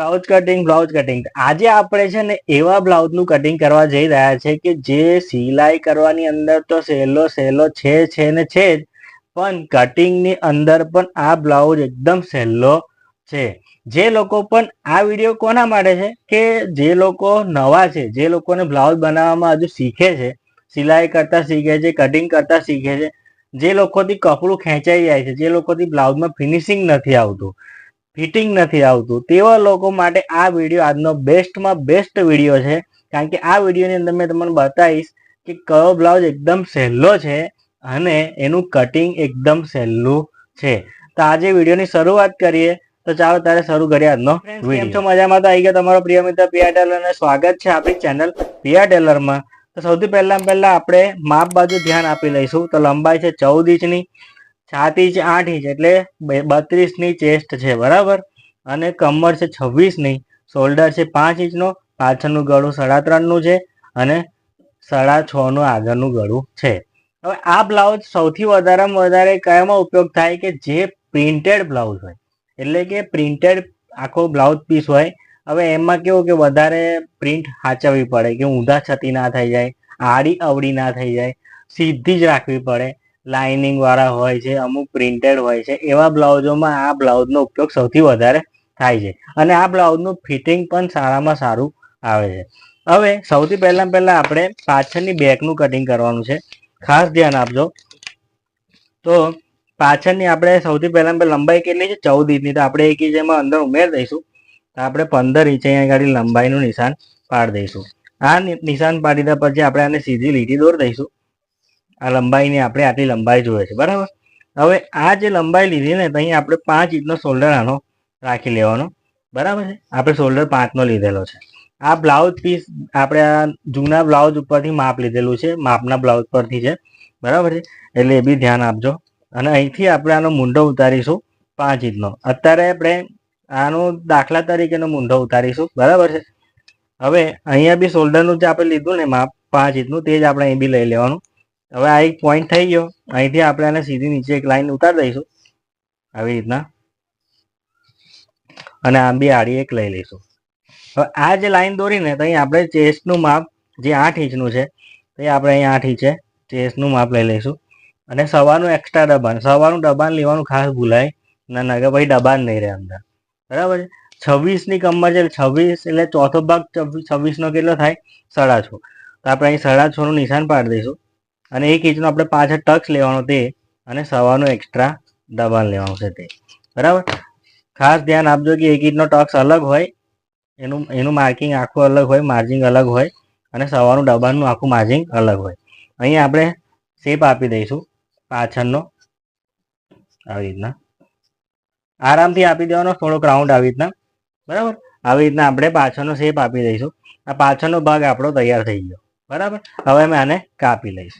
Blouse cutting blouse cutting આજે આપણે છે ને એવા બ્લાઉઝનું કટિંગ કરવા જઈ રહ્યા છે કે જે સિલાઈ કરવાની અંદર તો સહેલો સહેલો છે છે ને છે જ, પણ કટિંગની અંદર પણ આ બ્લાઉઝ એકદમ સહેલો છે. જે લોકો પણ આ વીડિયો કોના માટે છે? કે જે લોકો નવા છે, જે લોકોને બ્લાઉઝ બનાવવામાં હજુ શીખે છે, સિલાઈ કરતા શીખે છે કટિંગ કરતા શીખે છે, જે લોકોથી કપડું ખેંચાઈ જાય છે, જે લોકોથી બ્લાઉઝમાં ફિનિશિંગ નથી આવતું. ફિટિંગ નથી આવતું. તેવા લોકો માટે આ વીડિયો આજનો બેસ્ટમાં બેસ્ટ વીડિયો છે. કારણ કે આ વિડીયોની અંદર મેં તમને બતાવીશ કે કયો બ્લાઉઝ એકદમ સહેલો છે અને એનું કટિંગ એકદમ સહેલું છે. તો આજે વિડીયોની શરૂઆત કરીએ. તો ચાલો તારે શરૂ કરીએ આજનો કેમ છો? મજામાં તો આવી ગયા તમારો પ્રિય મિત્ર પિયા ટેલર અને સ્વાગત છે આપણી ચેનલ પિયા ટેલરમાં. તો સૌથી પહેલા પહેલા આપણે માપ બાજુ ધ્યાન આપી લઈશું. તો લંબાઈ છે ચૌદ ઇંચની. સાત ઇંચ આઠ ઇંચ એટલે બત્રીસની ચેસ્ટ છે, બરાબર? અને કમર છે છવ્વીસની શોલ્ડર છે પાંચ ઇંચનો પાછળનું ગળું સાડા ત્રણનું છે અને સાડા છ નું આગળનું ગળું છે. હવે આ બ્લાઉઝ સૌથી વધારેમાં વધારે કયામાં ઉપયોગ થાય કે જે પ્રિન્ટેડ બ્લાઉઝ હોય? એટલે કે પ્રિન્ટેડ આખો બ્લાઉઝ પીસ હોય. હવે એમાં કેવું કે વધારે પ્રિન્ટ સાચવવી પડે કે ઊંધા છતી ના થઈ જાય, આડી અવડી ના થઈ જાય, સીધી જ રાખવી પડે. લાઇનિંગ વાળા હોય છે, અમુક પ્રિન્ટેડ હોય છે, એવા બ્લાઉઝોમાં આ બ્લાઉઝનો ઉપયોગ સૌથી વધારે થાય છે. અને આ બ્લાઉઝનું ફિટિંગ પણ સારામાં સારું આવે છે. હવે સૌથી પહેલા પહેલા આપણે પાછળની બેકનું કટિંગ કરવાનું છે. ખાસ ધ્યાન આપજો. તો પાછળની આપણે સૌથી પહેલા લંબાઈ કેટલી છે? ચૌદ ઇંચની. તો આપણે એક ઇંચ એમાં અંદર ઉમેર દઈશું. તો આપણે પંદર ઇંચ અહીંયા આગળ લંબાઈનું નિશાન પાડી દઈશું. આ નિશાન પાડી દીધા પછી આપણે આને સીધી લીટી દોર દઈશું. આ લંબાઈની આપણે આટલી લંબાઈ જોઈએ છે, બરાબર? હવે આ જે લંબાઈ લીધી ને અહીં આપણે પાંચ ઇંચનો શોલ્ડર આનો રાખી લેવાનો, બરાબર છે? આપણે શોલ્ડર પાંચનો લીધેલો છે. આ બ્લાઉઝ પીસ આપણે આ જૂના બ્લાઉઝ ઉપરથી માપ લીધેલું છે, માપના બ્લાઉઝ પરથી છે, બરાબર છે? એટલે એ બી ધ્યાન આપજો. અને અહીંથી આપણે આનો મૂંઢો ઉતારીશું પાંચ ઇંચનો. અત્યારે આપણે આનો દાખલા તરીકેનો મૂંઢો ઉતારીશું, બરાબર છે? હવે અહીંયા બી શોલ્ડરનું જે આપણે લીધું ને માપ પાંચ ઇંચનું, તે જ આપણે અહીં બી લઈ લેવાનું. હવે આ એક પોઈન્ટ થઈ ગયો. અહીંથી આપણે આને સીધી નીચે એક લાઈન ઉતારી દઈશું. આવી રીતના. અને આમ બી આડી એક લઈ લઈશું. હવે આ જે લાઈન દોરીને તો અહીં આપણે ચેસ્ટનું માપ જે આઠ ઇંચનું છે, તે આપણે અહીં આઠ ઇંચે ચેસ્ટનું માપ લઈ લઈશું. અને સવારનું એક્સ્ટ્રા દબાણ, સવારનું દબાણ લેવાનું ખાસ ભૂલાય ના કે ભાઈ દબાણ નહીં રહે અંદર. બરાબર છે? છવ્વીસની કમમાં છે, છવ્વીસ એટલે ચોથો ભાગ છવ્વીસનો કેટલો થાય? સાડા છ. તો આપણે અહીં સાડા છનું નિશાન પાડી દઈશું. અને એક ઇંચનો આપણે પાછળ ટક્સ લેવાનો તે અને સવારનું એક્સ્ટ્રા દબાણ લેવાનું છે તે. બરાબર? ખાસ ધ્યાન આપજો કે એક ઇંચનો ટક્સ અલગ હોય, એનું એનું માર્કિંગ આખું અલગ હોય માર્જિંગ અલગ હોય અને સવારનું દબાણનું આખું માર્જિંગ અલગ હોય. અહીં આપણે શેપ આપી દઈશું પાછળનો. આવી રીતના. આરામથી આપી દેવાનો, થોડોક રાઉન્ડ આવી રીતના. બરાબર? આવી રીતના આપણે પાછળનો શેપ આપી દઈશું. આ પાછળનો ભાગ આપણો તૈયાર થઈ ગયો. બરાબર? હવે મેં આને કાપી લઈશ.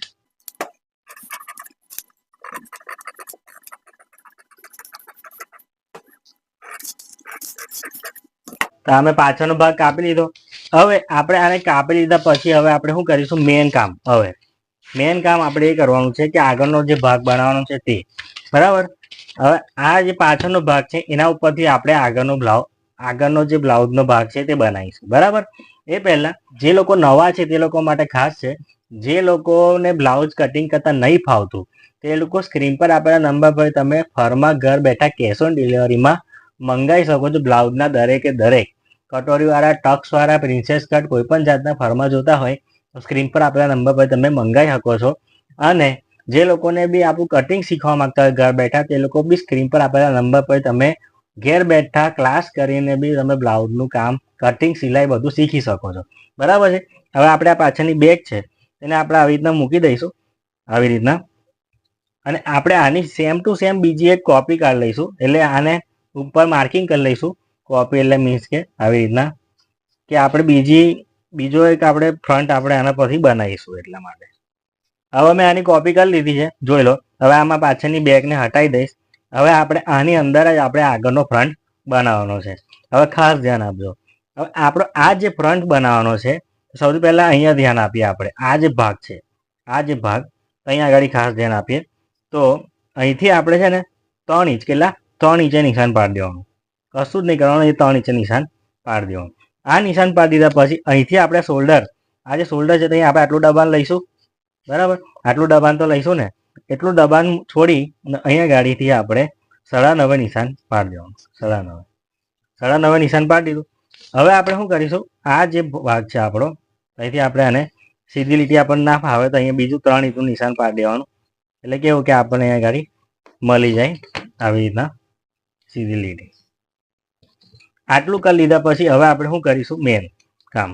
તો અમે પાછળનો ભાગ કાપી લીધો. હવે આપણે આને કાપી લીધા પછી હવે આપણે શું કરીશું? મેન કામ. હવે મેન કામ આપણે એ કરવાનું છે કે આગળનો જે ભાગ બનાવવાનો છે તે. બરાબર? હવે આ જે પાછળનો ભાગ છે, એના ઉપરથી આપણે આગળનો બ્લાઉ, આગળનો જે બ્લાઉઝનો ભાગ છે તે બનાવીશું. બરાબર? એ પહેલા જે લોકો નવા છે તે લોકો માટે ખાસ છે, જે લોકોને બ્લાઉઝ કટિંગ કરતા નહીં ફાવતું, તે લોકો સ્ક્રીન પર આપેલા નંબર પર તમે ફરમાં ઘર બેઠા કેશ ઓન ડિલિવરીમાં મંગાવી શકો છો બ્લાઉઝના દરેકે દરેક. કટોરીવાળા, ટક્સવાળા, પ્રિન્સેસ કટ કોઈ પણ જાતના ફરમાં જોતા હોય, તો સ્ક્રીન પર આપેલા નંબર પર તમે મંગાવી શકો છો. અને જે લોકોને બી આપણું કટિંગ શીખવા માંગતા હોય, ઘર બેઠા, તે લોકો બી સ્ક્રીન પર આપેલા નંબર પર તમે ઘેર બેઠા ક્લાસ કરીને બી તમે બ્લાઉઝનું કામ, કટિંગ, સિલાઈ બધું શીખી શકો છો. બરાબર છે? હવે આપણે આ પાછળની બેગ છે, તેને આપણે આવી રીતના મૂકી દઈશું. આવી રીતના. અને આપણે આની સેમ ટુ સેમ બીજી એક કોપી કાઢી લઈશું. એટલે આને ઉપર માર્કિંગ કરી લઈશું કોપી એટલે મીન્સ કે, આવી રીતના. કે આપણે બીજી, બીજો એક આપણે ફ્રન્ટ આપણે આના પરથી બનાવીશું એટલા માટે. હવે મેં આની કોપી કરી લીધી છે, જોઈ લો. હવે આમાં પાછળની બેગને હટાવી દઈશ. હવે આપણે આની અંદર જ આપણે આગળનો ફ્રન્ટ બનાવવાનો છે. હવે ખાસ ધ્યાન આપજો. હવે આપણો આ જે ફ્રન્ટ બનાવવાનો છે, સૌથી પહેલાં અહીંયા ધ્યાન આપીએ આપણે. આ જે ભાગ છે, આ જે ભાગ, અહીંયા આગળ ખાસ ધ્યાન આપીએ. તો અહીંથી આપણે છે ને ત્રણ ઇંચ, કેટલા? ત્રણ ઇંચે નિશાન પાડી દેવાનું. કશું જ નહીં કરવાનું, એ ત્રણ ઇંચે નિશાન પાડી દેવાનું. આ નિશાન પાડી દીધા પછી અહીંથી આપણે શોલ્ડર આ જે શોલ્ડર છે તો અહીં આપણે આટલું દબાણ લઈશું. બરાબર? આટલું દબાણ તો લઈશું ને. એટલું દબાણ છોડી અહીંયા ગાડીથી આપણે સાડા નવે નિશાન પાડી દેવાનું. સાડા નવે સાડા નવે નિશાન પાડી દીધું. હવે આપણે શું કરીશું? આ જે ભાગ છે આપણો, અહીંથી આપણે આને સીધી લીટી આપણને ના ફાવે તો અહીંયા બીજું ત્રણ ઇંચનું નિશાન પાડી દેવાનું. એટલે કેવું કે આપણને અહીંયા ગાડી મળી જાય આવી રીતના. સીધી લીટી. આટલું કરી લીધા પછી હવે આપણે શું કરીશું? મેન કામ.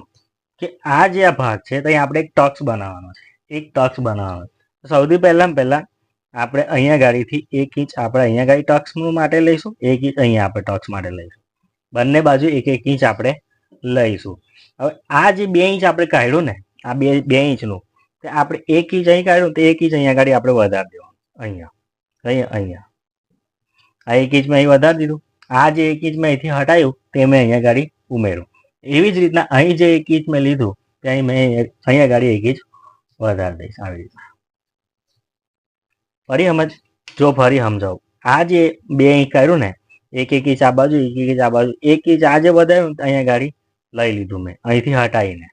કે આ જે આ ભાગ છે, તો આપણે એક ટક્સ બનાવવાનો છે. એક ટક્સ બનાવવાનો સૌથી પહેલાં પહેલાં આપણે અહીંયા ગાડીથી એક ઇંચ આપણે અહીંયા ગાડી ટક્સ માટે લઈશું, એક ઇંચ અહીંયા આપણે ટક્સ માટે લઈશું. બંને બાજુ એક એક ઇંચ આપણે લઈશું. હવે આ જે બે ઇંચ આપણે કાઢ્યું ને, આ બે બે ઇંચનું, તે આપણે એક ઇંચ અહીં કાઢ્યું તો એક ઇંચ અહીંયા ગાડી આપણે વધારી દેવાનું. અહીંયા અહીંયા અહીંયા. આ એક ઇંચ મેં અહીં વધારી દીધું. આ જે એક ઇંચ મેં અહીંથી હટાયું તે મેં અહીંયા ગાડી ઉમેર્યું. એવી જ રીતના અહીં જે એક ઇંચ મેં લીધું ત્યાં મેં અહીંયા ગાડી એક ઇંચ વધારી દઈશ આવી રીતના ફરી સમજ, જો ફરી સમજાવું. આ જે બે ઇંચ કર્યું ને, એક એક ઇંચ આ બાજુ, એક એક ઇંચ આ બાજુ, એક ઇંચ આ જે વધાર્યું અહીંયા ગાડી લઈ લીધું મેં, અહીંથી હટાવીને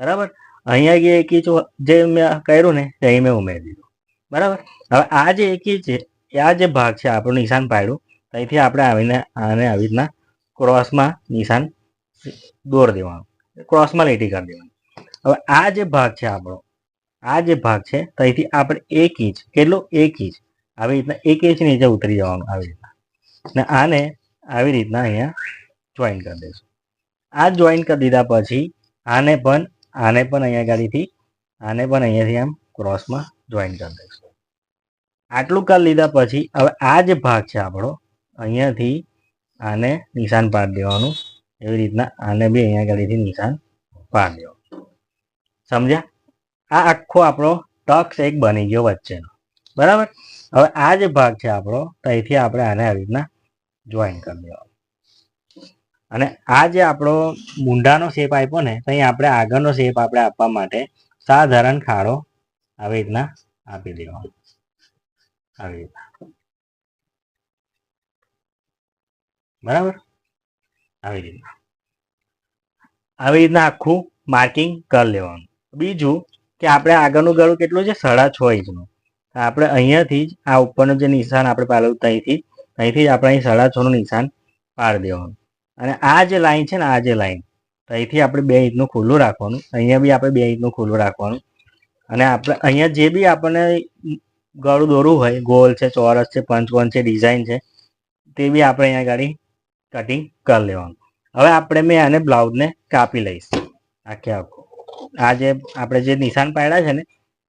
બરાબર? અહીંયા જે એક ઇંચ જે મેં કર્યું ને, તે મેં ઉમેરી દીધું. બરાબર? હવે આ જે એક ઇંચ છે એ આ જે ભાગ છે, આપણું નિશાન પાડ્યું અહીંથી આપણે આવીને આને આવી રીતના ક્રોસમાં નિશાન દોર દેવાનું ક્રોસમાં લીટી કરી દેવાની. હવે આ જે ભાગ છે આપણો, આ જે ભાગ છે, ત્યાંથી આપણે એક ઇંચ, કેટલો? એક ઇંચ. આવી રીતના એક ઇંચ નીચે ઉતરી જવાનું આવી રીતના. ને આને આવી રીતના અહીંયા જોઈન કરી દઈશું. આ જોઈન કરી દીધા પછી આને પણ આને પણ અહીંયા ગાડીથી, આને પણ અહીંયાથી આમ ક્રોસમાં જોઈન કરી દઈશું. આટલું કરી લીધા પછી હવે આ જે ભાગ છે આપણો, અહીંયાથી આને નિશાન પાડી દેવાનું. એવી રીતના આને બી અહીંયા ગાડીથી નિશાન પાડી દેવાનું. સમજ્યા? આ આખો આપણો ટક્સ એક બની ગયો વચ્ચેનો. બરાબર? હવે આ જે ભાગ છે આપણો ત્યાંથી આપણે આને આવી રીતના જોઈન કરી દેવાનું. અને આ જે આપણો મૂંઢાનો શેપ આપ્યો ને, તો આપણે આગળનો શેપ આપણે આપવા માટે સાધારણ ખાડો આવી રીતના આપી દેવાનો. આવી રીતના બરાબર? આવી રીતના આવી રીતના આખું માર્કિંગ કરી લેવાનું. બીજું કે આપણે આગળનું ગળું કેટલું છે? સાડા છ ઇંચનું. આપણે અહીંયાથી જ આ ઉપરનું જે નિશાન આપણે પાડેલું ત્યાંથી અહીંથી જ આપણે અહીં સાડા છનું નિશાન પાડી દેવાનું. અને આ જે લાઈન છે ને, આ જે લાઈન અહીંથી આપણે બે ઇંચનું ખુલ્લું રાખવાનું. અહીંયા બી આપણે બે ઇંચનું ખુલ્લું રાખવાનું. અને આપણે અહીંયા જે બી આપણને ગળું દોરવું હોય, ગોલ છે, ચોરસ છે, પંચકોણ છે, ડિઝાઇન છે, તે બી આપણે અહીંયા ગાડી કટિંગ કરી લેવાનું. હવે આપણે મેં આને બ્લાઉઝને કાપી લઈશ. આખે આખું. આ જે આપણે જે નિશાન પાડ્યા છે ને,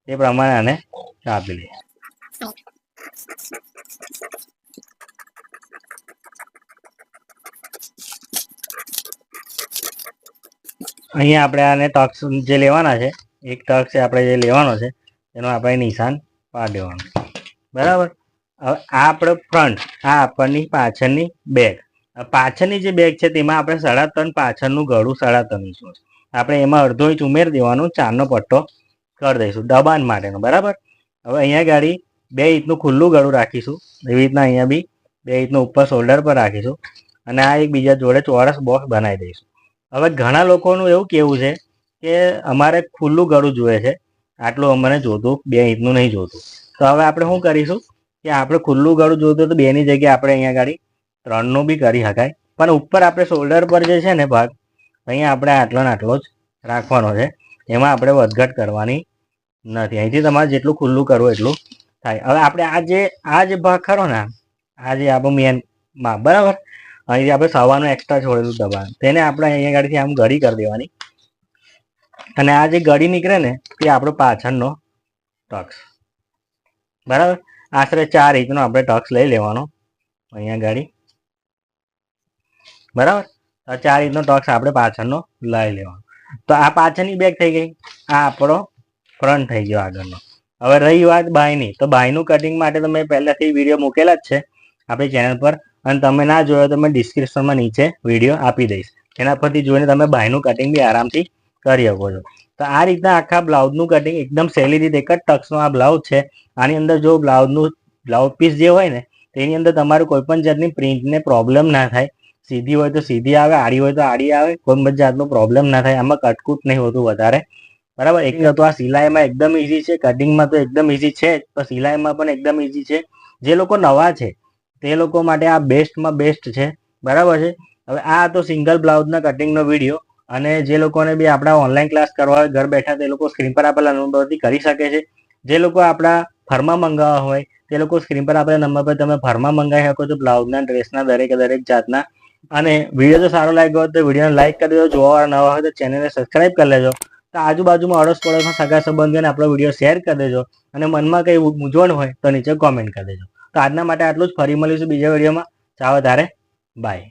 તે પ્રમાણે આને કાપી લઈશ. અહીંયા આપણે આને ટક્સ જે લેવાના છે, એક ટક્સ આપણે જે લેવાનો છે, એનો આપણે નિશાન પાડી દેવાનું. બરાબર? હવે આ આપણે ફ્રન્ટ આ આપણની પાછળની બેગ પાછળની જે બેગ છે તેમાં આપણે સાડા ત્રણ પાછળનું ગળું, સાડા ત્રણ આપણે એમાં અડધો ઇંચ ઉમેરી દેવાનું, ચારનો પટ્ટો કરી દઈશું, દબાણ માટેનો, બરાબર? હવે અહીંયા ગાડી બે ઇંચનું ખુલ્લું ગળું રાખીશું. એવી રીતના અહીંયા બી બે ઇંચનું ઉપર શોલ્ડર પર રાખીશું અને આ એકબીજા જોડે ચોરસ બોક્સ બનાવી દઈશું. હવે ઘણા લોકોનું એવું કેવું છે કે અમારે ખુલ્લું ગળું જોઈએ છે. આટલું અમને જોતું, બે ઇંચનું નહીં જોતું. તો હવે આપણે શું કરીશું કે આપણે ખુલ્લું ગળું જોતું તો બેની જગ્યાએ આપણે અહીંયા ગાડી ત્રણનું બી કરી શકાય. પણ ઉપર આપણે શોલ્ડર પર જે છે ને ભાગ, અહીંયા આપણે આટલો ને આટલો જ રાખવાનો છે. એમાં આપણે વધઘટ કરવાની નથી. અહીંથી તમારે જેટલું ખુલ્લું કરવું એટલું થાય. હવે આપણે આ જે આ જે ભાગ ખરો ને, આ જે આપણો મેન બરાબર? અહીંથી આપણે સવાનું એક્સ્ટ્રા છોડેલું દબાણ. તેને આપણે અહીંયા ગાડીથી આમ ઘડી કરી દેવાની. અને આ જે ગળી નીકળે ને તે આપણો પાછળનો ટક્સ. બરાબર? આશરે ચાર ઇંચનો આપણે ટક્સ લઈ લેવાનો. અહીંયા ગાડી. બરાબર? ચાર ઇંચનો ટક્સ આપણે પાછળનો લઈ લેવાનો. તો આ પાછળની બેગ થઈ ગઈ. આ આપણો ફ્રન્ટ થઈ ગયો આગળનો. હવે રહી વાત બાયની. તો બાયનું કટિંગ માટે તો મેં પહેલાથી વીડિયો મૂકેલા જ છે. આપણી ચેનલ પર. અને તમે ના જોયો તો મેં ડિસ્ક્રિપ્શનમાં નીચે વીડિયો આપી દઈશ. એના પરથી જોઈને તમે બાયનું કટિંગ બી આરામથી કરી શકો છો. તો આ રીતના આખા બ્લાઉઝનું કટિંગ એકદમ સહેલી રીતે, એક જ ટક્સનો આ બ્લાઉઝ છે. આની અંદર જો બ્લાઉઝનું, બ્લાઉઝ પીસ જે હોય ને, તેની અંદર તમારું કોઈ પણ જાતની પ્રિન્ટને પ્રોબ્લેમ ના થાય. સીધી હોય તો સીધી આવે, આડી હોય તો આડી આવે, કોઈ પણ જાતનો પ્રોબ્લેમ ના થાય. આમાં કટકૂટ નહીં હોતું વધારે. બરાબર? એક તો આ સિલાઈમાં એકદમ ઈઝી છે કટિંગમાં તો એકદમ ઈઝી છે, પણ સિલાઈમાં પણ એકદમ ઈઝી છે. જે લોકો નવા છે, તે લોકો માટે આ બેસ્ટમાં બેસ્ટ છે. બરાબર છે? હવે આ તો સિંગલ બ્લાઉઝના કટિંગનો વીડિયો અને જે લોકોને બી આપણા ઓનલાઈન ક્લાસ કરવા હોય ઘર બેઠા તે લોકો સ્ક્રીન પર આપેલા નંબર પરથી કરી શકે છે. જે લોકો આપણા ફરમાં મંગાવવા હોય, તે લોકો સ્ક્રીન પર આપેલા નંબર પર તમે ફરમાં મંગાવી શકો છો બ્લાઉઝના ડ્રેસના દરેકે દરેક જાતના. અને વીડિયો જો સારો લાગ્યો હોય તો વિડીયોને લાઈક કરી દેજો. જોવા નવા હોય તો ચેનલને સબસ્ક્રાઈબ કરી લેજો. તો આજુબાજુમાં અડોશ પડોશમાં સગા સંબંધીઓને આપણો વીડિયો શેર કરી દેજો. અને મનમાં કંઈ મૂંઝવણ હોય તો નીચે કોમેન્ટ કરી દેજો. તો આજના માટે આટલું જ. ફરી મળીશું બીજા વિડીયોમાં ચાલો તારે બાય